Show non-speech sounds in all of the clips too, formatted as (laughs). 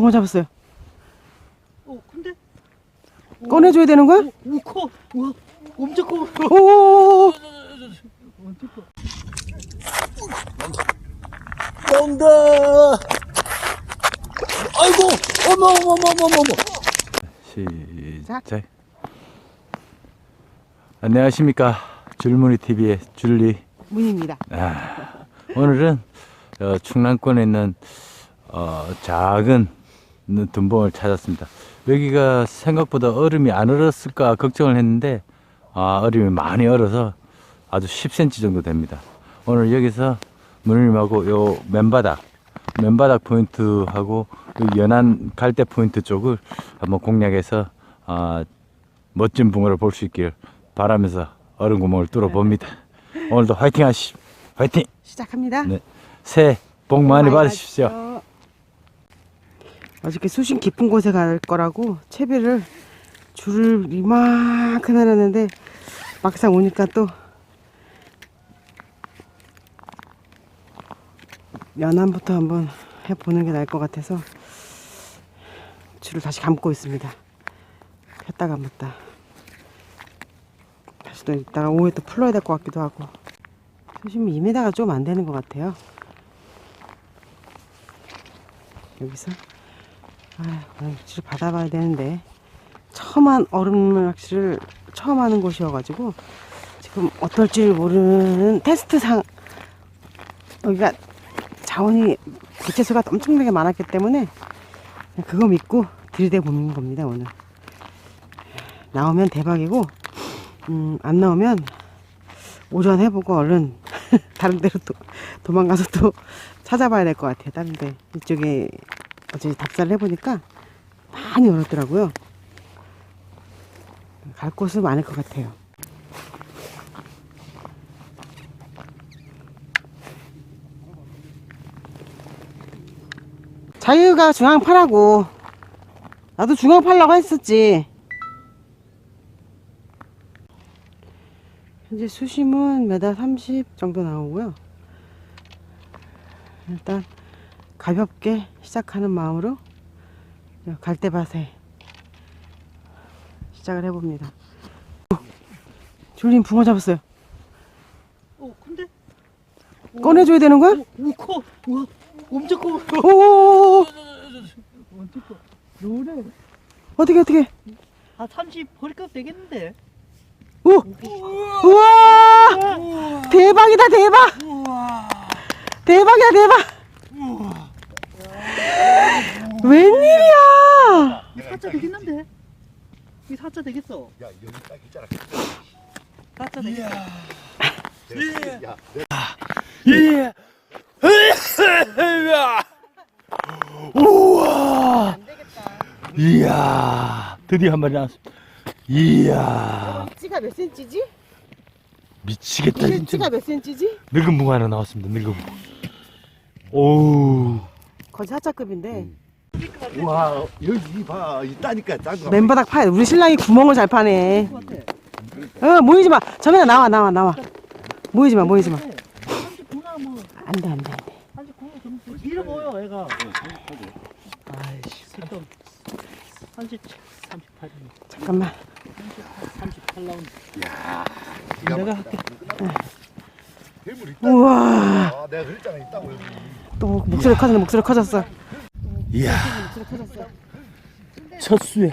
붕어 잡았어요. 어, 근데? 꺼내줘야 되는 거야? 오, 커! 와, 엄청 커! 오, 엄청 커. 온다. 아이고, 어머, 어머, 어머, 어머, 어머. 시작. 시작. 안녕하십니까. 줄무늬 TV의 줄리. 문입니다. 아, 오늘은 어, 충남권에 있는 어, 작은 둔봉을 찾았습니다. 여기가 생각보다 얼음이 안 얼었을까 걱정을 했는데 아, 얼음이 많이 얼어서 아주 10cm 정도 됩니다. 오늘 여기서 문님하고 요 맨바닥 맨바닥 포인트하고 요 연안 갈대 포인트 쪽을 한번 공략해서 아, 멋진 붕어를 볼 수 있길 바라면서 얼음 구멍을 뚫어 봅니다. 오늘도 화이팅 하시오. 화이팅! 시작합니다. 네. 새해 복 많이 받으십시오. 받으십시오. 어저께 수심 깊은 곳에 갈 거라고 채비를 줄을 이만큼 해놨는데 막상 오니까 또 연안부터 한번 해보는 게 나을 것 같아서 줄을 다시 감고 있습니다. 폈다 감았다. 다시 또 이따가 오후에 또 풀러야 될 것 같기도 하고 수심이 2m가 좀 안 되는 것 같아요. 여기서 아 오늘 낚시를 받아봐야 되는데 처음 한 얼음 낚시를 처음 하는 곳이어가지고 지금 어떨지 모르는 테스트상 여기가 자원이 개체수가 엄청나게 많았기 때문에 그거 믿고 들이대 보는 겁니다 오늘 나오면 대박이고 음, 안 나오면 오전 해보고 얼른 (laughs) 다른 데로 또 도망가서 또 찾아봐야 될 것 같아요. 다른 데 이쪽에 어제 답사를 해보니까 많이 얼었더라고요. 갈 곳은 많을 것 같아요. 자유가 중앙 파라고 나도 중앙 팔라고 했었지. 현재 수심은 메다 30 정도 나오고요. 일단 가볍게 시작하는 마음으로 갈대밭에 시작을 해봅니다. 줄린 붕어 잡았어요. 어, 근데? 꺼내줘야 되는 거야? 오, 커! 와, 엄청 커! 오, 엄청 커. 노래. 어떻게 어떻게? 한 30, 벌값 되겠는데? 오, 우와, 대박이다 대박, 대박이야 대박. 웬일이야? 이 사자 되겠는데? 이 사자 되겠어? 야 여기 딱 있잖아. 사자 되겠어? 야, 예. 우와. 이야. 드디어 한 마리 나왔습니다. 이야. 찌가 몇 센치지? 미치겠다 진짜. 찌가 몇 센치지? 늙은 붕어 하나 나왔습니다. 늙은 붕어. 오. 거의 사자급인데 와 여기 봐 있다니까 짱. 맨바닥 파. 우리 신랑이 구멍을 잘 파네. 어 모이지 마. 저면 나와 나와 나와. 모이지 마 모이지 마. 39나 뭐, 안돼 안돼 안돼. 39 정도. 밀어 보여, 애가. 아이씨, 쓸데없 30, 38이네. 잠깐만. 38 나온. 내가 내가 할게. 우와. 아, 내가 그랬잖아 있다고 여기. 또 목소리 커졌네 목소리 커졌어. 이야. 목소리 커졌어. 첫 수에.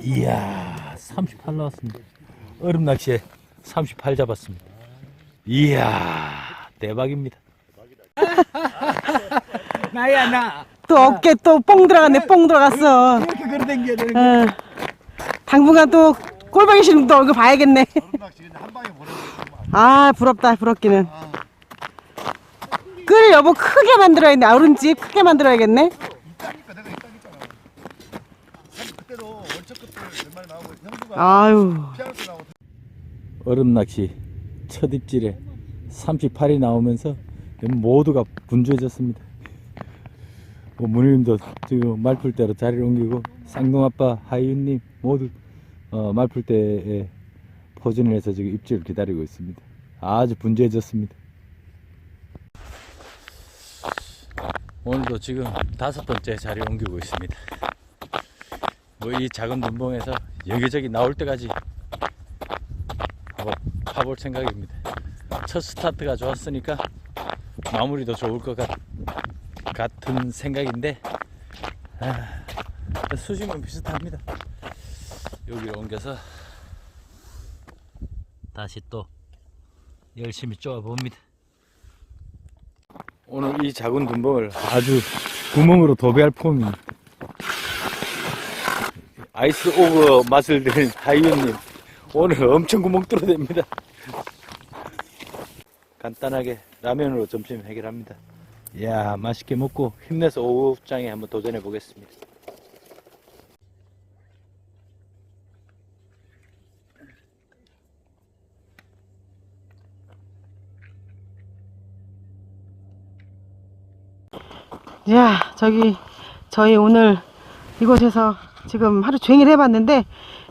이야. 38 나왔습니다. 얼음 낚시에 38 잡았습니다. 이야. 대박입니다. (laughs) 나야, 나. 또 어깨 또 뽕 들어갔네 뽕 들어갔어. 이렇게 걸어댕겨, 이렇게. 어. 당분간 또 꼴보기 싫으면 또 얼굴 봐야겠네. 한 방에 아 부럽다 부럽기는. 끌 여보 크게 만들어야겠네. 얼음집 크게 만들어야겠네. 아유. 얼음 낚시 첫 입질에 38이 나오면서 모두가 분주해졌습니다. 뭐 문희님도 지금 말풀대로 자리를 옮기고 쌍둥아빠 하이윤님 모두 어, 말풀대에 포진을 해서 지금 입질을 기다리고 있습니다. 아주 분주해졌습니다. 오늘도 지금 다섯 번째 자리 옮기고 있습니다. 뭐 이 작은 눈봉에서 여기저기 나올 때까지 파볼 생각입니다. 첫 스타트가 좋았으니까 마무리도 좋을 것 같, 같은 생각인데 아, 수심은 비슷합니다. 여기로 옮겨서 다시 또 열심히 쪼아 봅니다. 오늘 이 작은 눈봉을 아주 구멍으로 도배할 폼입니다. 아이스 오브 맛을 들인 하이유님 오늘 엄청 구멍 뚫어댑니다. 간단하게 라면으로 점심 해결합니다. 이야 맛있게 먹고 힘내서 오후장에 한번 도전해 보겠습니다. 야, 저기 저희 오늘 이곳에서 지금 하루 종일 해봤는데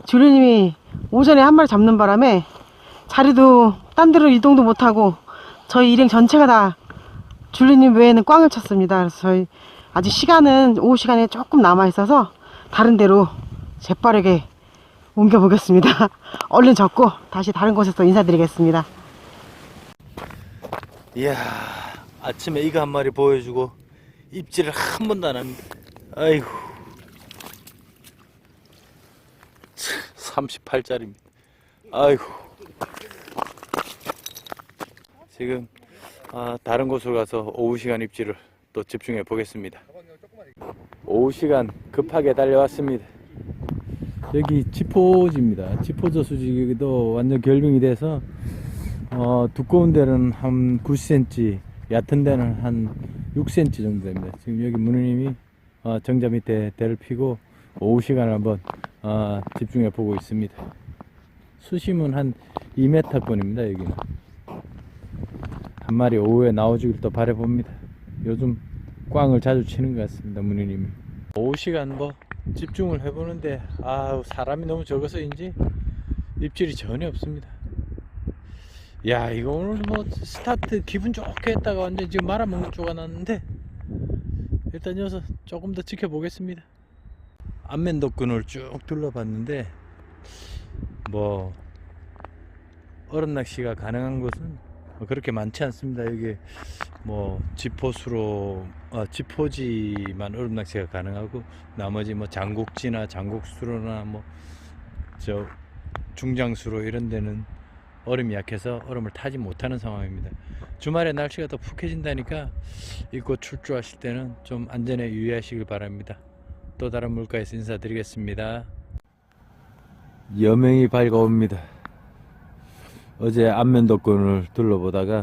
주류님이 오전에 한 마리 잡는 바람에 자리도 딴 데로 이동도 못하고 저희 일행 전체가 다 줄리님 외에는 꽝을 쳤습니다. 그래서 저희 아직 시간은 오후 시간에 조금 남아 있어서 다른 데로 재빠르게 옮겨 보겠습니다. (laughs) 얼른 접고 다시 다른 곳에서 인사드리겠습니다. 이야 아침에 이거 한 마리 보여주고 입질을 한 번도 안 합니다. 아이고 38짜리입니다. 아이고 지금 아, 다른 곳으로 가서 오후 시간 입질을 또 집중해 보겠습니다. 오후 시간 급하게 달려왔습니다. 여기 지포지입니다. 지포저 수지기도 완전 결빙이 돼서 어, 두꺼운 데는 한 9cm, 얕은 데는 한 6cm 정도 됩니다. 지금 여기 문우님이 어, 정자 밑에 대를 피고 오후 시간을 한번 어, 집중해 보고 있습니다. 수심은 한 2m권입니다. 여기는 한 마리 오후에 나오주길 또 바라봅니다. 요즘 꽝을 자주 치는 것 같습니다. 문우님이 오후 시간 뭐 집중을 해보는데 아 사람이 너무 적어서인지 입질이 전혀 없습니다. 야 이거 오늘 뭐 스타트 기분 좋게 했다가 완전 지금 말아먹는 쪼가 났는데 일단 여기서 조금 더 지켜보겠습니다. 안면도끈을 쭉 둘러봤는데 뭐 얼음 낚시가 가능한 곳은 뭐 그렇게 많지 않습니다. 여기 뭐 지포수로 아, 지포지만 얼음 낚시가 가능하고 나머지 뭐 장곡지나 장곡수로나 뭐 저 중장수로 이런 데는 얼음이 약해서 얼음을 타지 못하는 상황입니다. 주말에 날씨가 더 푹해진다니까 이곳 출조하실 때는 좀 안전에 유의하시길 바랍니다. 또 다른 물가에서 인사드리겠습니다. 여명이 밝아옵니다. 어제 안면도권을 둘러보다가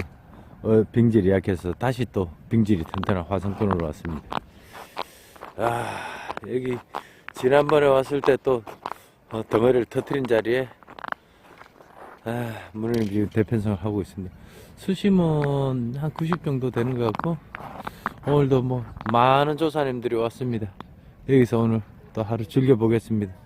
어, 빙질이 약해서 다시 또 빙질이 튼튼한 화성권으로 왔습니다. 아 여기 지난번에 왔을 때또 어, 덩어리를 터트린 자리에 아, 문을 지금 대편성을 하고 있습니다. 수심은 한 90 정도 되는 것 같고, 오늘도 뭐, 많은 조사님들이 왔습니다. 여기서 오늘 또 하루 즐겨보겠습니다.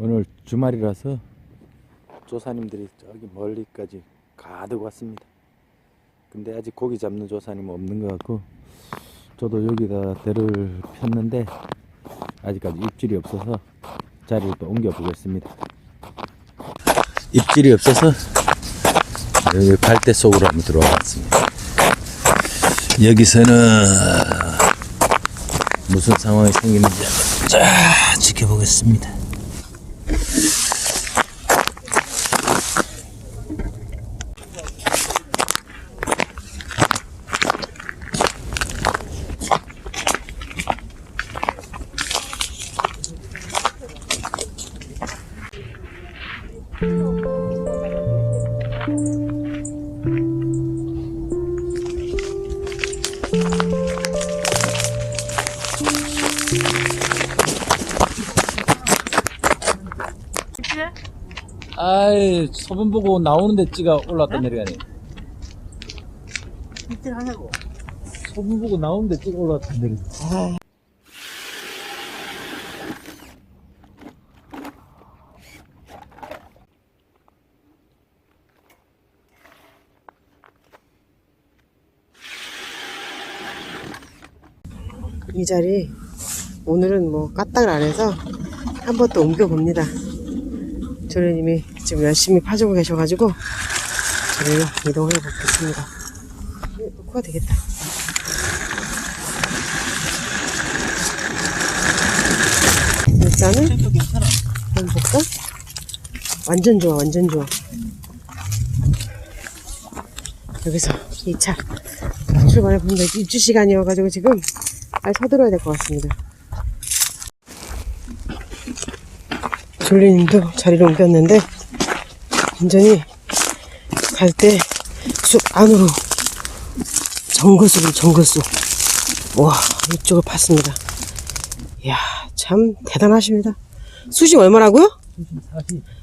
오늘 주말이라서 조사님들이 저기 멀리까지 가득 왔습니다. 근데 아직 고기 잡는 조사님은 없는 것 같고 저도 여기다 대를 폈는데 아직까지 입질이 없어서 자리를 또 옮겨 보겠습니다. 입질이 없어서 여기 갈대 속으로 한번 들어와 봤습니다. 여기서는 무슨 상황이 생기는지 자 지켜보겠습니다. 소변 보고 나오는데 찌가 올라왔다 내려가네. 이틀 하냐고. 소변 보고 나오는데 찌가 올라왔다 내려가. 이 자리 오늘은 뭐 까딱을 안 해서 한 번 또 옮겨봅니다. 조례님이 지금 열심히 파주고 계셔가지고 저를 이동을 해보겠습니다. 네, 놓고 되겠다. 일단은. 한번 볼까? 완전 좋아, 완전 좋아. 여기서 2차 출발해 봅니다. 입주 시간이어가지고 지금 빨리 서둘러야 될 것 같습니다. 졸리님도 자리를 옮겼는데 완전히 갈 때 숲 안으로 정글숲으로 정글숲 와 이쪽을 팠습니다. 이야 참 대단하십니다. 수심 얼마라고요?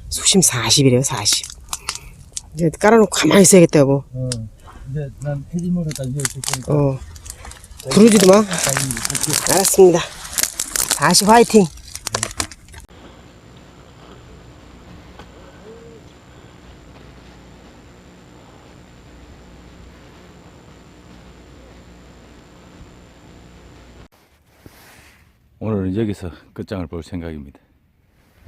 수심 40 이래요 40 이제 깔아놓고 가만히 있어야겠다 여보 어. 이제 난. 어 부르지도 마 알았습니다 40 화이팅 오늘은 여기서 끝장을 볼 생각입니다.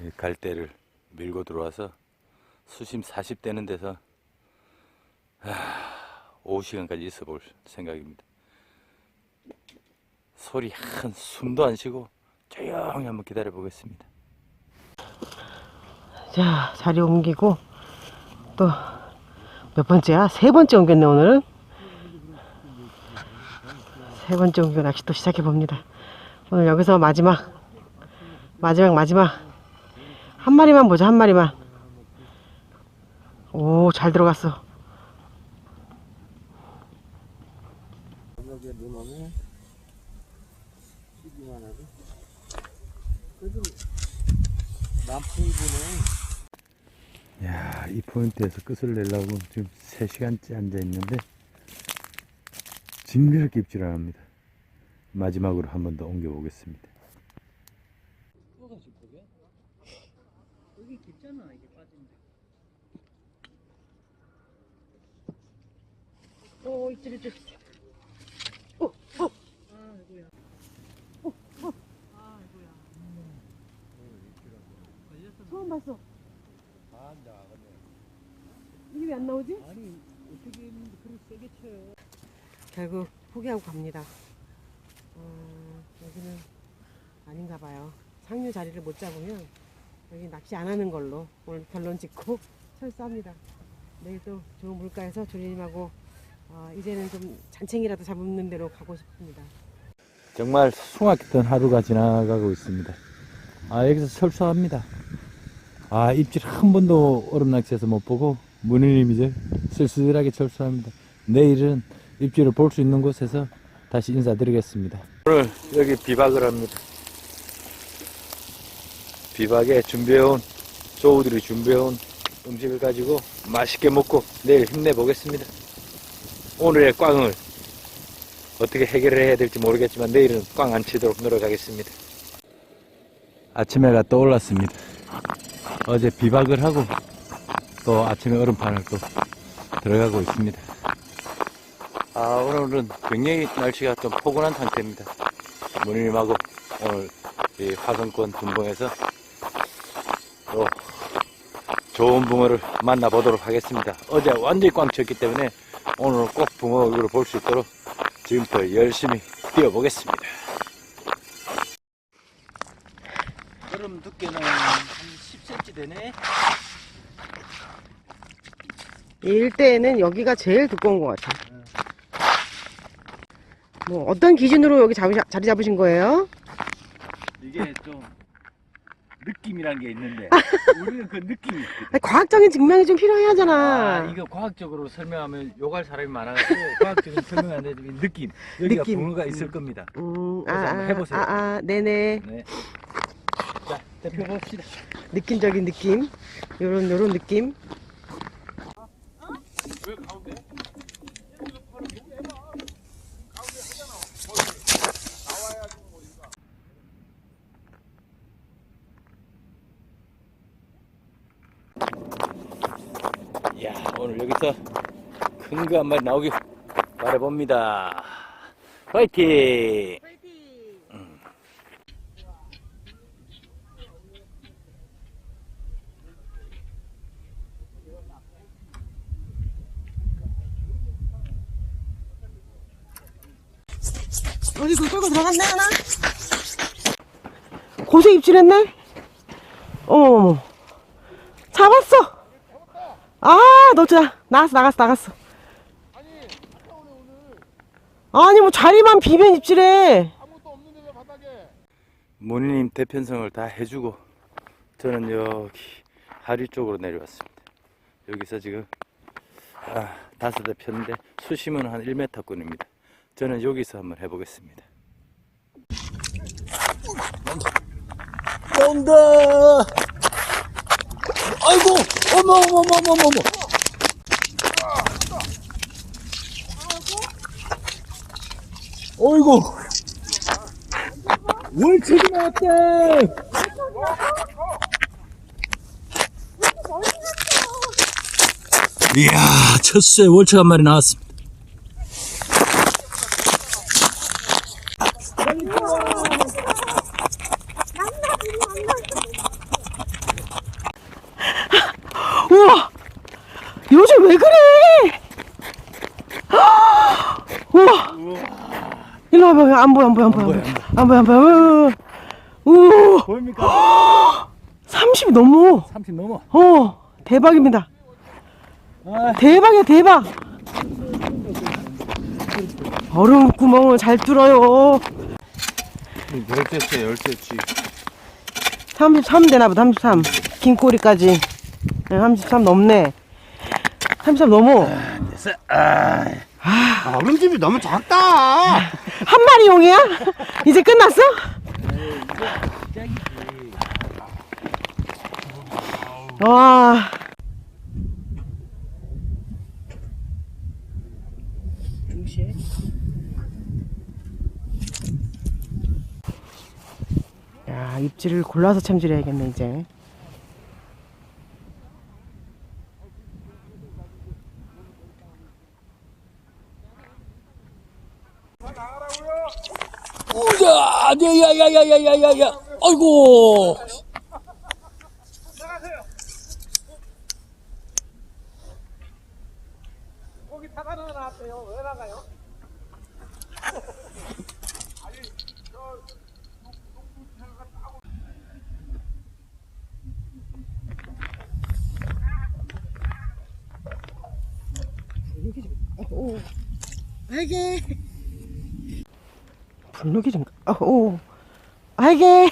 이 갈대를 밀고 들어와서 수심 40 되는 데서 하, 오후 시간까지 있어 볼 생각입니다. 소리 한 숨도 안 쉬고 조용히 한번 기다려 보겠습니다. 자 자리 옮기고 또 몇 번째야? 세 번째 옮겼네 오늘은 세 번째 옮겨 낚시 또 시작해 봅니다 오늘 여기서 마지막 마지막 마지막 한 마리만 보자 한 마리만 오 잘 들어갔어 여기에 넣으면 12만 하고. 그래도 남풍이분은 야, 이 포인트에서 끝을 내려고 지금 3시간째 앉아 있는데 징그럽게 입질 안 합니다. 마지막으로 한 번 더 옮겨 보겠습니다. 처음 봤어 이게 왜 안 나오지? 아니 어떻게 그렇게 세게 쳐요. 결국 포기하고 갑니다. 어, 여기는 아닌가 봐요. 상류 자리를 못 잡으면 여기 낚시 안 하는 걸로 오늘 결론 짓고 (laughs) 철수합니다. 내일 또 좋은 물가에서 조리님하고 어, 이제는 좀 잔챙이라도 잡는 대로 가고 싶습니다. 정말 숭악했던 하루가 지나가고 있습니다. 아, 여기서 철수합니다. 아, 입질 한 번도 얼음 낚시에서 못 보고 문희님 이제 쓸쓸하게 철수합니다. 내일은 입질을 볼 수 있는 곳에서 다시 인사드리겠습니다. 오늘 여기 비박을 합니다. 비박에 준비해온 조우들이 준비해온 음식을 가지고 맛있게 먹고 내일 힘내보겠습니다. 오늘의 꽝을 어떻게 해결을 해야 될지 모르겠지만 내일은 꽝 안 치도록 노력하겠습니다. 아침 해가 떠올랐습니다. 어제 비박을 하고 또 아침에 얼음판을 또 들어가고 있습니다. 아, 오늘은 굉장히 날씨가 좀 포근한 상태입니다. 문희님하고 오늘 이 화성권 분봉에서 또 좋은 붕어를 만나보도록 하겠습니다. 어제 완전히 꽝 쳤기 때문에 오늘 꼭 붕어를 볼 수 있도록 지금부터 열심히 뛰어보겠습니다. 얼음 두께는 한 10cm 되네. 이 일대에는 여기가 제일 두꺼운 것 같아요. 뭐 어떤 기준으로 여기 잡으, 자리 잡으신 거예요? 이게 좀 느낌이란 게 있는데 우리는 그 느낌이 있거든. 아니, 과학적인 증명이 좀 필요해야 하잖아. 아, 이거 과학적으로 설명하면 욕할 사람이 많아가지고 (laughs) 과학적인 설명 안 되지만 느낌. 여기가 느낌. 붕어가 있을 겁니다. 음, 그래서 한번 해보세요. 아, 아, 네네. 네. 자, 봅시다. 느낌적인 느낌. 요런 요런 느낌. 야 오늘 여기서 큰거한 마리 나오길 바라봅니다. 화이팅! 어디 그 끌고 들어갔네 하나? 고생 입질했네? 어머머머 잡았어 아 너 진짜 나갔어 나갔어 나갔어 아니 뭐 자리만 비면 입질해 아무것도 없는데 왜 바닥에? 모니님 대편성을 다 해주고 저는 여기 하류 쪽으로 내려왔습니다. 여기서 지금 아, 다섯 대 폈는데 수심은 한 1m권입니다. 저는 여기서 한번 해보겠습니다. 온다! 아이고! 어머, 어머, 어머, 어머, 어머! 어이구! 월척이 나왔대! 이야, 첫수에 월척 한 마리 나왔습니다. 우와 요즘 왜 그래 우와 일로 와봐 안 보여 안 보여 안 보여. 안 보여 안 보여. 우와 보입니까? (gasps) 30 넘어. 30 넘어. 어 대박입니다. 아. 대박이야 대박. 얼음 구멍을 잘 뚫어요. 열쇠째, 열쇠치. 33 되나보다 33 긴 꼬리까지. 네, 33 넘네. 33 넘어. 아, 얼음집이 너무 작다. (laughs) 한 마리 용이야? 이제 끝났어? 와. 야, 입질을 골라서 참질해야겠네, 이제. 야야야야야야. 아이고. 나가세요. 거기 타가는 나왔대요. 왜 나가요? 불룩이 좀, 아오. 알게.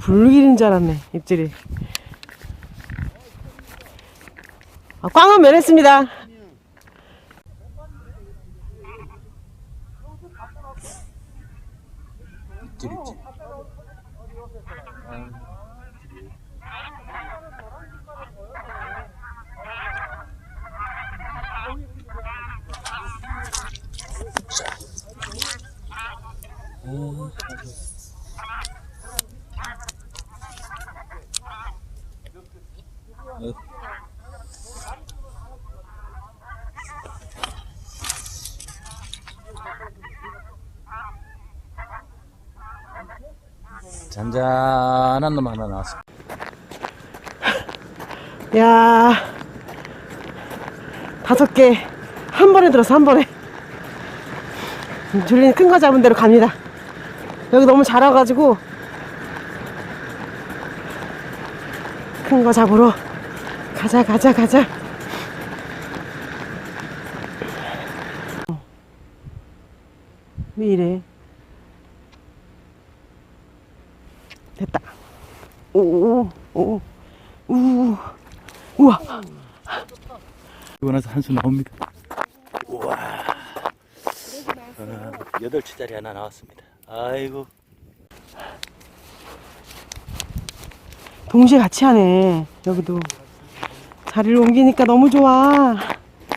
블루기인 (laughs) 줄 알았네, 입질이. 아, 꽝은 면했습니다. 잔잔한 놈 하나 나왔어. (laughs) 야 다섯 개. 한 번에 들어서 한 번에. 줄리는 큰 거 잡은 대로 갑니다. 여기 너무 작아가지고 큰 거 잡으러 가자 가자 가자 왜 이래 됐다 오오오 우 우와 이고 나서 한수 나옵니다. 우와. 어, 여덟 치짜리 하나 나왔습니다. 아이고. 동시에 같이 하네. 여기도. 자리를 옮기니까 너무 좋아.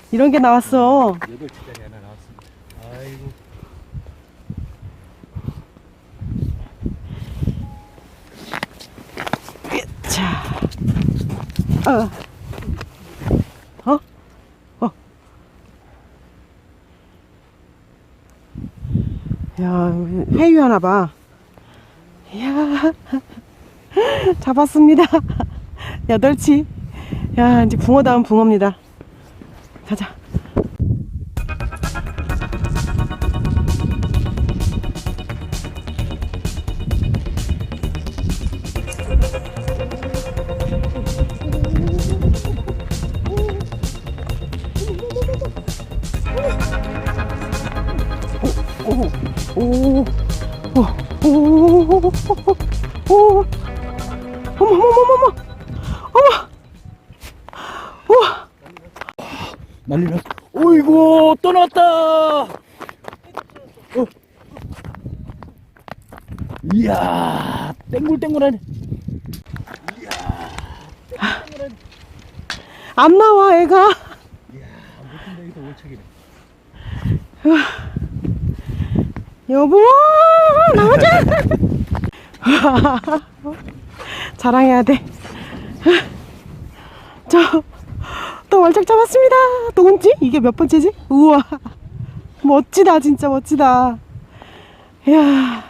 이런 게 나왔어. 여덟 치짜리 하나 나왔습니다. 아이고. 자. 어. 어? 어. 야, 회유 하나 봐. 이야. (laughs) 잡았습니다. (laughs) 여덟치. 야, 이제 붕어다운 붕어입니다. 가자. 났어. 어이구, 또 나왔다! 어. 이야, 땡굴땡굴하네. 안 나와, 애가. 여기서 올책이네. 여보, 나오자. (laughs) 자랑해야 돼. 저, 또 월척 잡았습니다. 또 온지? 이게 몇 번째지? 우와. 멋지다, 진짜 멋지다. 이야.